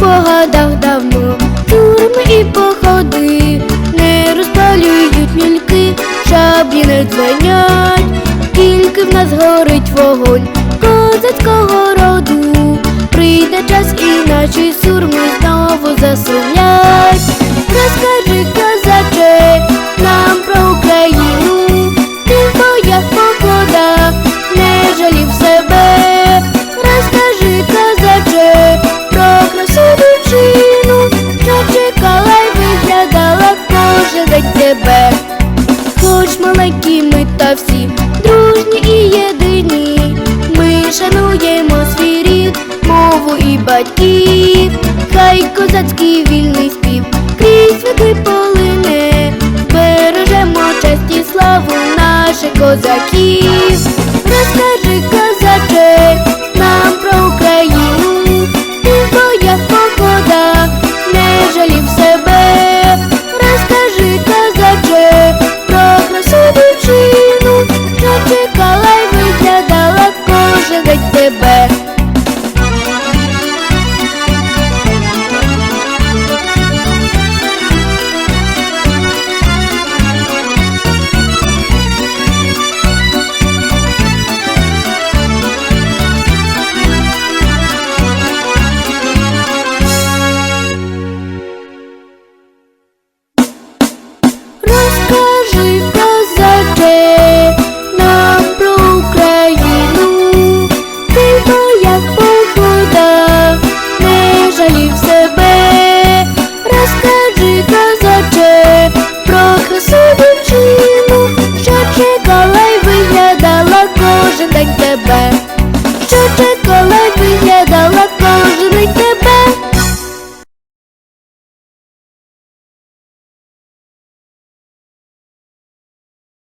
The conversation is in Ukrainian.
спогадах давно, тюрми і походи, не розпалюють люльки, шаблі не дзвонять, тільки в нас горить вогонь козацького роду. Прийде час і наші сурми знову засумлять. Маленькі ми та всі дружні і єдині, ми шануємо свій рід, мову і батьків, хай козацький вільний спів, крізь віки полине, бережемо честь і славу наших козаків.